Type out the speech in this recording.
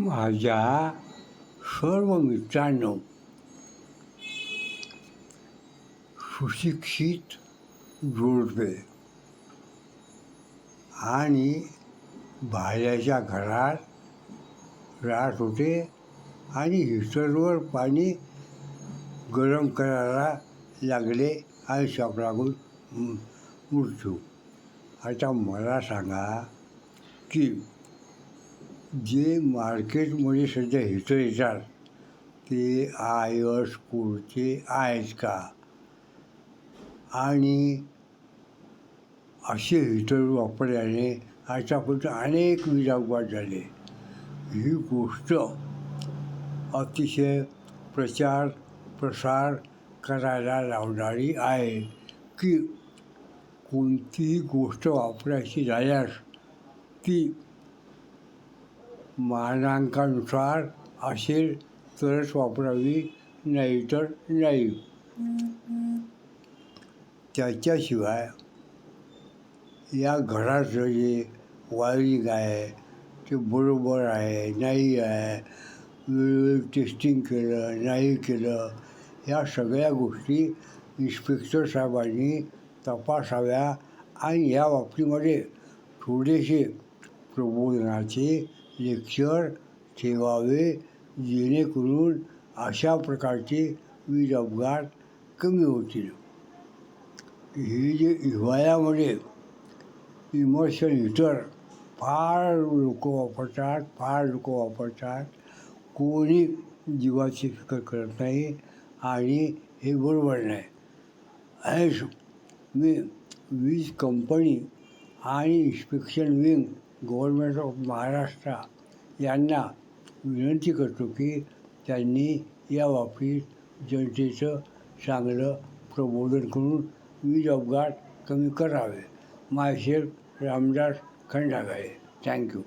माझ्या सर्व मित्रांनो सुशिक्षित जोडपे आणि भाड्याच्या घरात राहत होते आणि हिटरवर पाणी गरम करायला लागले आणि शॉक लागून म- मृत्यू आता मला सांगा की जे मार्केटमध्ये सध्या हिटर येतात ते आय एस कोडचे आहेत का? आणि असे हिटर वापरल्याने आतापर्यंत अनेक वीज झाले. ही गोष्ट अतिशय प्रचार प्रसार करायला लावणारी आहे की कोणतीही गोष्ट वापरायची झाल्यास ती मानांकानुसार असेल तरच वापरावी नाहीतर नाही. त्याच्याशिवाय या घराचं जे वायरिंग आहे ते बरोबर आहे नाही आहे वेळोवेळी टेस्टिंग केलं नाही केलं या सगळ्या गोष्टी इन्स्पेक्टर साहेबांनी तपासाव्या आणि या बाबतीमध्ये थोडेसे प्रबोधनाचे लेक्चर ठेवावे जेणेकरून अशा प्रकारचे वीज अपघात कमी होतील. ही जे हिवाळ्यामध्ये इमर्शन हिटर फार लोक वापरतात फार लोक वापरतात. कोणी जीवाची फिकर करत नाही आणि हे बरोबर नाही. ॲज मी वीज कंपनी आणि inspection wing government of Maharashtra यांना विनंती करतो की त्यांनी या बाबतीत जनतेचं चांगलं प्रबोधन करून वीज अपघात कमी करावे. Myself Ramdas Khandagale thank you